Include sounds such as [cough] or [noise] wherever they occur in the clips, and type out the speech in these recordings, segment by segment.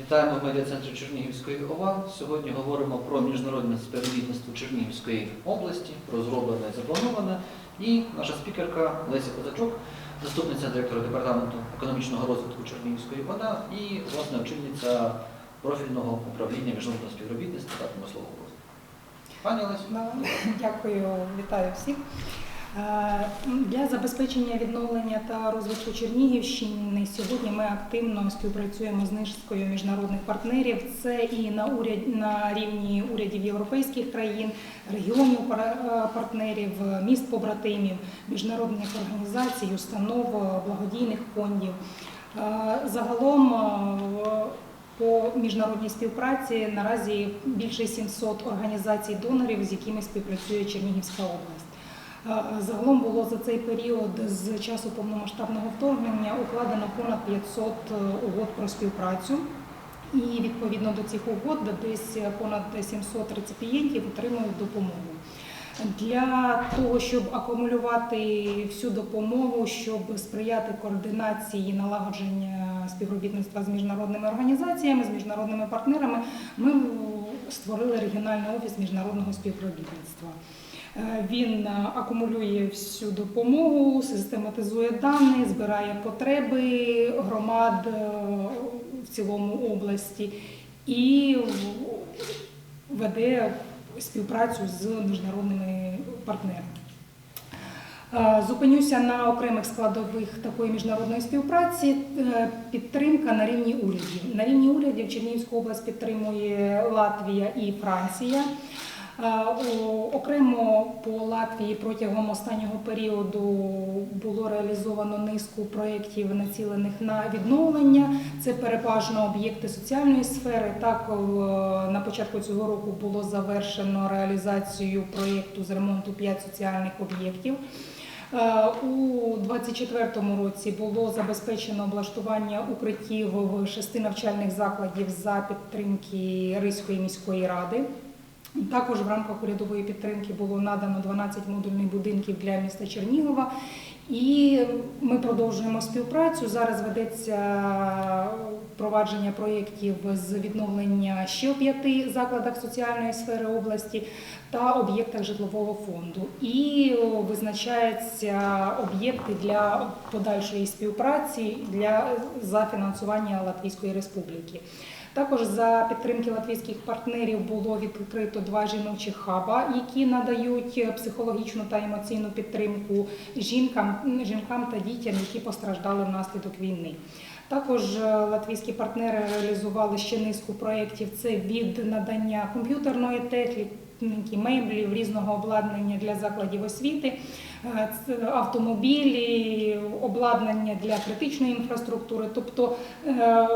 Вітаємо в медіа-центрі Чернігівської ОВА. Сьогодні говоримо про міжнародне співробітництво Чернігівської області, про зроблене і заплановане. І наша спікерка Леся Козачок, заступниця директора департаменту економічного розвитку Чернігівської ОДА і власне очільниця профільного управління міжнародного співробітництва та промислового розвитку. Пані Лесю, Да, Дякую, вітаю всіх. Е, Для забезпечення відновлення та розвитку Чернігівщини сьогодні ми активно співпрацюємо з низкою міжнародних партнерів. Це і на уряд на рівні урядів європейських країн, регіонів е, партнерів, міст побратимів, міжнародних організацій, установ, е, благодійних фондів. Загалом по міжнародній співпраці наразі більше 700 організацій донорів, з якими співпрацює Чернігівська область. Е, Загалом було за цей період з часу повномасштабного вторгнення укладено понад 500 угод про співпрацю. І відповідно до цих угод десь понад 700 реципієнтів отримують допомогу. Для того, щоб акумулювати всю допомогу, щоб сприяти координації налагодження співробітництва з міжнародними організаціями, з міжнародними партнерами, ми створили регіональний офіс міжнародного співробітництва. Е, Він е, акумулює всю допомогу, систематизує дані, збирає потреби громад е, в цілому області і веде співпрацю з міжнародними партнерами. Зупинюся на окремих складових такої міжнародної співпраці. Підтримка на рівні урядів. На рівні урядів Чернігівську область підтримує Латвія і Франція. Е, Окремо по Латвії протягом останнього періоду було реалізовано низку проєктів, націлених на відновлення. Це переважно об'єкти соціальної сфери. Так, на початку цього року було завершено реалізацію проєкту з ремонту 5 соціальних об'єктів. Е, У 2024 році було забезпечено облаштування укриттів в шести навчальних закладів за підтримки Ризької міської ради. Також в рамках урядової підтримки було надано 12 модульних будинків для міста Чернігова. І ми продовжуємо співпрацю. Зараз ведеться впровадження проєктів з відновлення ще п'яти закладах соціальної сфери області та об'єктах житлового фонду. І визначаються об'єкти для подальшої співпраці для за фінансування Латвійської Республіки. Також за підтримки латвійських партнерів було відкрито два жіночі хаба, які надають психологічну та емоційну підтримку жінкам, жінкам та дітям, які постраждали внаслідок війни. Також е, латвійські партнери реалізували ще низку проєктів. Це від надання комп'ютерної техніки, меблів, різного обладнання для закладів освіти, е, автомобілі, обладнання для критичної інфраструктури. Тобто, е,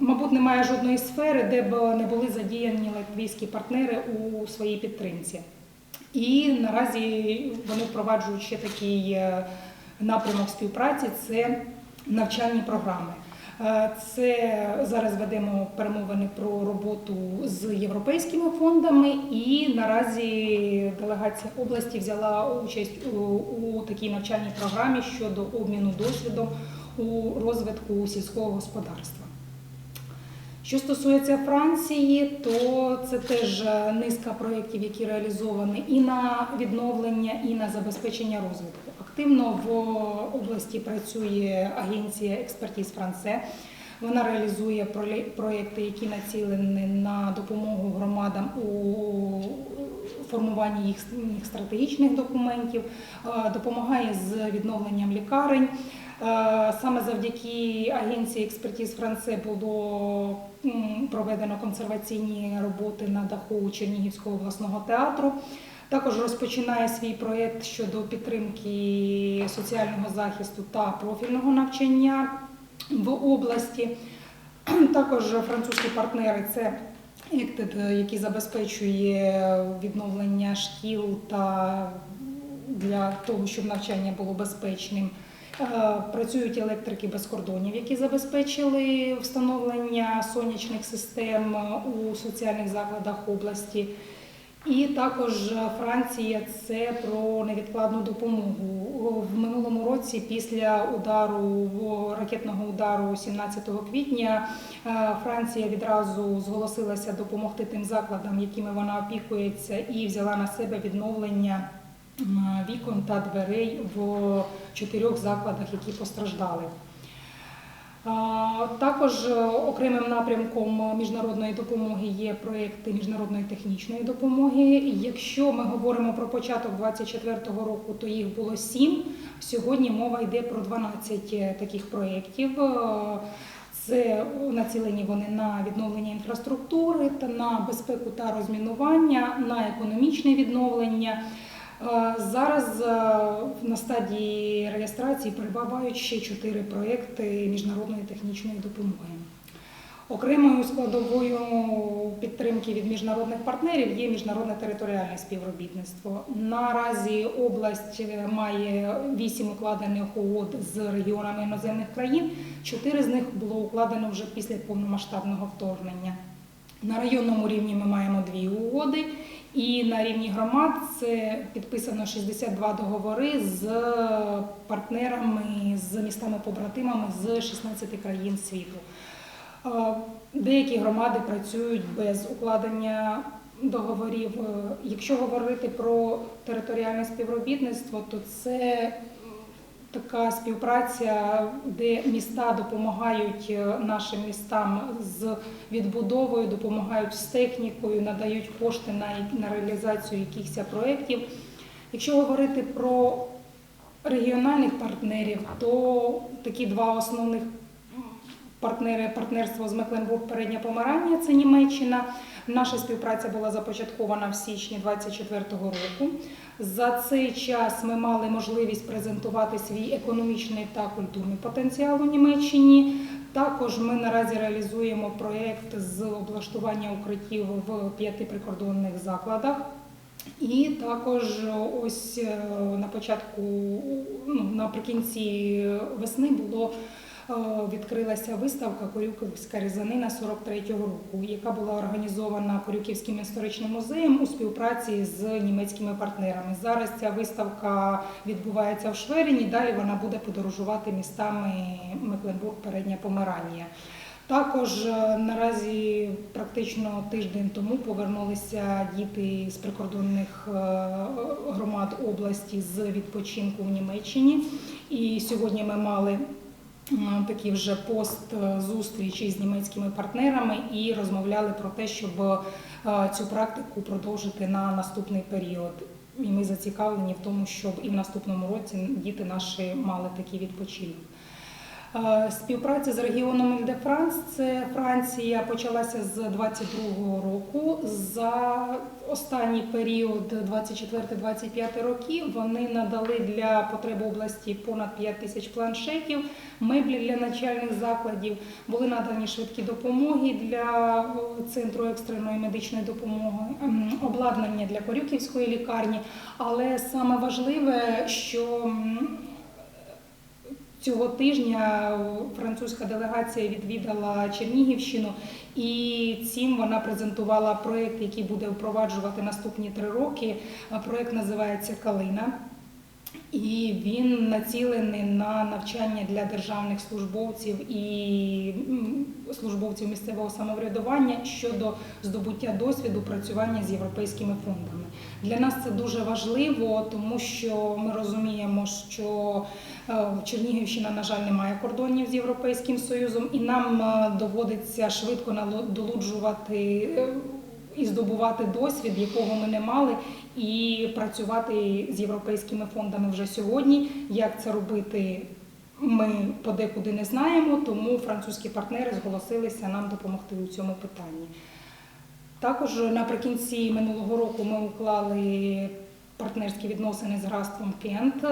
мабуть, немає жодної сфери, де б не були задіяні латвійські партнери у своїй підтримці. І наразі вони впроваджують ще такий е, напрямок співпраці це навчальні програми. Це зараз ведемо перемовини про роботу з європейськими фондами, і наразі делегація області взяла участь у, у такій навчальній програмі щодо обміну досвідом у розвитку сільського господарства. Що стосується Франції, то це теж низка проєктів, які реалізовані і на відновлення, і на забезпечення розвитку. Активно в області працює агенція експертіз Франце. Вона реалізує проєкти, які націлені на допомогу громадам у формуванні їх їх стратегічних документів, допомагає з відновленням лікарень. Саме завдяки агенції експертіз Франце було проведено консерваційні роботи на даху Чернігівського обласного театру. Також розпочинає свій проєкт щодо підтримки соціального захисту та профільного навчання в області. [clears throat] Також французькі партнери це ЕКТЕД, який забезпечує відновлення шкіл та для того, щоб навчання було безпечним. Е, Працюють електрики без кордонів, які забезпечили встановлення сонячних систем у соціальних закладах області. І також Франція це про невідкладну допомогу. В минулому році, після удару ракетного удару 17 квітня, е, Франція відразу зголосилася допомогти тим закладам, якими вона опікується, і взяла на себе відновлення вікон та дверей в чотирьох закладах, які постраждали. Також е, окремим напрямком міжнародної допомоги є проекти міжнародної технічної допомоги. Якщо ми говоримо про початок 2024 року, то їх було сім. Сьогодні мова йде про 12 таких проєктів. Е, Це націлені вони на відновлення інфраструктури та на безпеку та розмінування, на економічне відновлення. Е, Зараз е, на стадії реєстрації перебувають ще чотири проекти міжнародної технічної допомоги. Окремою складовою підтримки від міжнародних партнерів є міжнародне територіальне співробітництво. Наразі область е, має вісім укладених угод з регіонами іноземних країн. Чотири з них було укладено вже після повномасштабного вторгнення. На районному рівні ми маємо дві угоди, і на рівні громад це підписано 62 договори з партнерами, з містами-побратимами з 16 країн світу. Е, Деякі громади працюють без укладення договорів. Е, Якщо говорити про територіальне співробітництво, то це така співпраця, де міста допомагають е, нашим містам з відбудовою, допомагають з технікою, надають кошти на, на реалізацію якихось проєктів. Якщо говорити про регіональних партнерів, то такі два основних партнери партнерство з Мекленбург Передня Помарання, це Німеччина. Наша співпраця була започаткована в січні 2024 року. За цей час ми мали можливість презентувати свій економічний та культурний потенціал у Німеччині. Також ми наразі реалізуємо проєкт з облаштування укриттів в п'яти прикордонних закладах. І також ось е, на початку, ну, наприкінці весни було відкрилася виставка Корюківська різанина 43-го року, яка була організована Корюківським історичним музеєм у співпраці з німецькими партнерами. Зараз ця виставка відбувається в Шверіні. Далі вона буде подорожувати містами Мекленбург, Передня Померанія. Також е, наразі практично тиждень тому повернулися діти з прикордонних е, громад області з відпочинку в Німеччині. І сьогодні ми мали м, такі вже пост е, зустрічі з німецькими партнерами і розмовляли про те, щоб е, цю практику продовжити на наступний період. І ми зацікавлені в тому, щоб і в наступному році діти наші мали такий відпочинок. Е, Співпраця з регіоном Іль-де-Франс це Франція почалася з 22-го року. За останній період 24-25 років вони надали для потреб області понад 5 тисяч планшетів, меблі для навчальних закладів. Були надані швидкі допомоги для центру екстреної медичної допомоги, ем, обладнання для Корюківської лікарні. Але саме важливе, що Цього тижня французька делегація відвідала Чернігівщину, і цим вона презентувала проєкт, який буде впроваджувати наступні три роки. Проєкт називається Калина. І він націлений на навчання для державних службовців і службовців місцевого самоврядування щодо здобуття досвіду працювання з європейськими фондами. Для нас це дуже важливо, тому що ми розуміємо, що е, Чернігівщина, на жаль, не має кордонів з Європейським Союзом, і нам е, доводиться швидко долуджувати е, і здобувати досвід, якого ми не мали, і працювати з європейськими фондами вже сьогодні. Як це робити? Ми подекуди не знаємо, тому французькі партнери зголосилися нам допомогти у цьому питанні. Також наприкінці минулого року ми уклали партнерські відносини з графством Кент,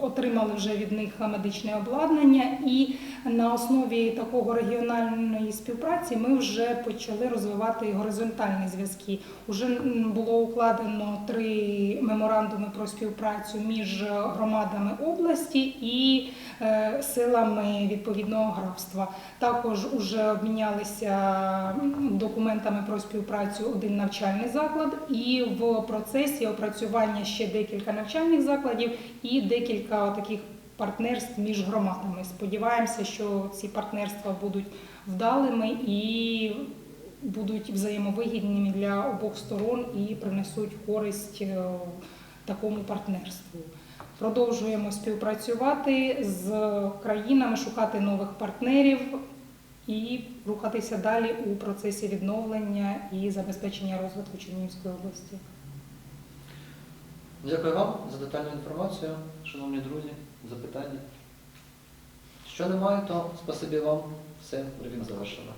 отримали вже від них медичне обладнання і На основі такого регіональної співпраці ми вже почали розвивати горизонтальні зв'язки. Уже було укладено три меморандуми про співпрацю між громадами області і е, силами відповідного графства. Також уже обмінялися документами про співпрацю один навчальний заклад, і в процесі опрацювання ще декілька навчальних закладів і декілька таких партнерств між громадами. Сподіваємося, що ці партнерства будуть вдалими і будуть взаємовигідними для обох сторон і принесуть користь е, такому партнерству. Продовжуємо співпрацювати з країнами, шукати нових партнерів і рухатися далі у процесі відновлення і забезпечення розвитку Чернігівської області. Дякую вам за детальну інформацію, шановні друзі, запитання. Що немає, то спасибі вам. Все, брифінг завершено.